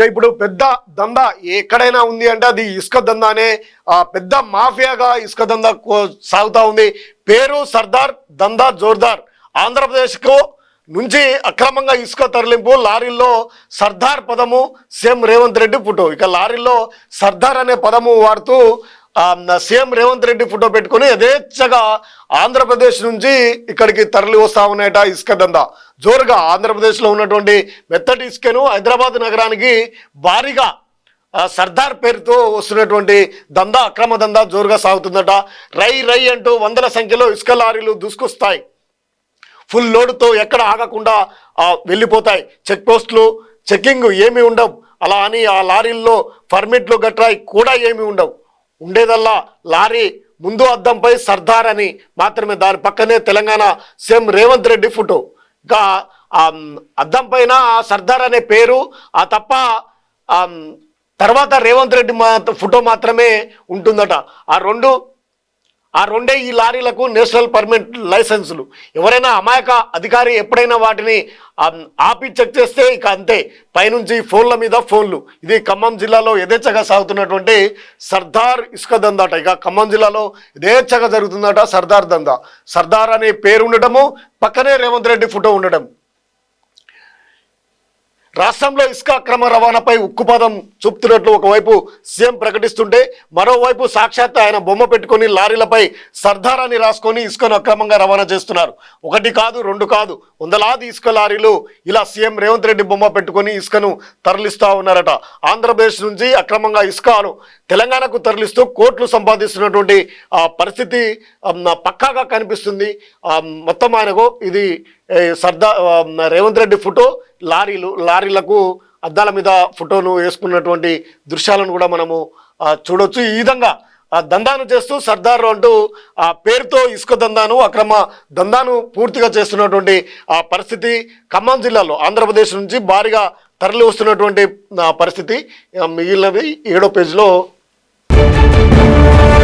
ఇంకా ఇప్పుడు పెద్ద దందా ఎక్కడైనా ఉంది అంటే అది ఇసుక దందానే ఆ పెద్ద మాఫియాగా ఇసుక దందా కో- ఉంది. పేరు సర్దార్ దందా జోర్దార్. ఆంధ్రప్రదేశ్కు నుంచి అక్రమంగా ఇసుక తరలింపు లారీల్లో సర్దార్ పదము సేమ్ రేవంత్ రెడ్డి ఫోటో. ఇక లారీల్లో సర్దార్ అనే పదము వాడుతూ సీఎం రేవంత్ రెడ్డి ఫోటో పెట్టుకొని యథేచ్ఛగా ఆంధ్రప్రదేశ్ నుంచి ఇక్కడికి తరలి వస్తా ఉన్నాయట ఇసుక దందా. జోరుగా ఆంధ్రప్రదేశ్లో ఉన్నటువంటి మెత్తటి ఇసుకను హైదరాబాద్ నగరానికి భారీగా సర్దార్ పేరుతో వస్తున్నటువంటి దందా అక్రమ దందా జోరుగా సాగుతుందట. రై రై అంటూ వందల సంఖ్యలో ఇసుక లారీలు దూసుకొస్తాయి. ఫుల్ లోడుతో ఎక్కడ ఆగకుండా వెళ్ళిపోతాయి. చెక్ పోస్టులు చెక్కింగ్ ఏమీ ఉండవు. అలా అని ఆ లారీల్లో పర్మిట్లు గట్రా కూడా ఏమీ ఉండవు. ఉండేదల్లా లారీ ముందు అద్దంపై సర్దార్ అని మాత్రమే దాని పక్కనే తెలంగాణ సీఎం రేవంత్ రెడ్డి ఫోటో. ఇంకా అద్దం పైన ఆ సర్దార్ అనే పేరు ఆ తప్ప తర్వాత రేవంత్ రెడ్డి మా ఫోటో మాత్రమే ఉంటుందట. ఆ రెండు ఆ రెండే ఈ లారీలకు నేషనల్ పర్మిట్ లైసెన్సులు. ఎవరైనా అమాయక అధికారి ఎప్పుడైనా వాటిని ఆపి చెక్ చేస్తే ఇక అంతే. పైనుంచి ఫోన్ల మీద ఫోన్లు. ఇది ఖమ్మం జిల్లాలో యథేచ్ఛగా సాగుతున్నటువంటి సర్దార్ ఇసుక దందాట. ఇక ఖమ్మం జిల్లాలో యథేచ్ఛగా జరుగుతుందట సర్దార్ దందా. సర్దార్ అనే పేరు ఉండటము పక్కనే రేవంత్ రెడ్డి ఫోటో ఉండడం రాష్ట్రంలో ఇసుక అక్రమ రవాణాపై ఉక్కుపాదం చూపుతున్నట్లు ఒకవైపు సీఎం ప్రకటిస్తుంటే మరోవైపు సాక్షాత్ ఆయన బొమ్మ పెట్టుకొని లారీలపై సర్దారాన్ని రాసుకొని ఇసుకను అక్రమంగా రవాణా చేస్తున్నారు. ఒకటి కాదు రెండు కాదు వందలాది ఇసుక లారీలు ఇలా సీఎం రేవంత్ రెడ్డి బొమ్మ పెట్టుకొని ఇసుకను తరలిస్తూ ఉన్నారట. ఆంధ్రప్రదేశ్ నుంచి అక్రమంగా ఇసుకను తెలంగాణకు తరలిస్తూ కోట్లు సంపాదిస్తున్నటువంటి ఆ పరిస్థితి పక్కాగా కనిపిస్తుంది. మొత్తం ఆయనకు ఇది సర్దా సర్దార్ రేవంత్ రెడ్డి ఫోటో లారీలు లారీలకు అద్దాల మీద ఫోటోను వేసుకున్నటువంటి దృశ్యాలను కూడా మనము చూడవచ్చు చూడొచ్చు. ఈ విధంగా ఆ దందాను చేస్తూ సర్దార్ అంటూ ఆ పేరుతో ఇసుక దందాను అక్రమ దందాను పూర్తిగా చేస్తున్నటువంటి ఆ పరిస్థితి ఖమ్మం జిల్లాలో ఆంధ్రప్రదేశ్ నుంచి భారీగా తరలి వస్తున్నటువంటి పరిస్థితి. మిగిలినవి ఏడో పేజీలో Let's go.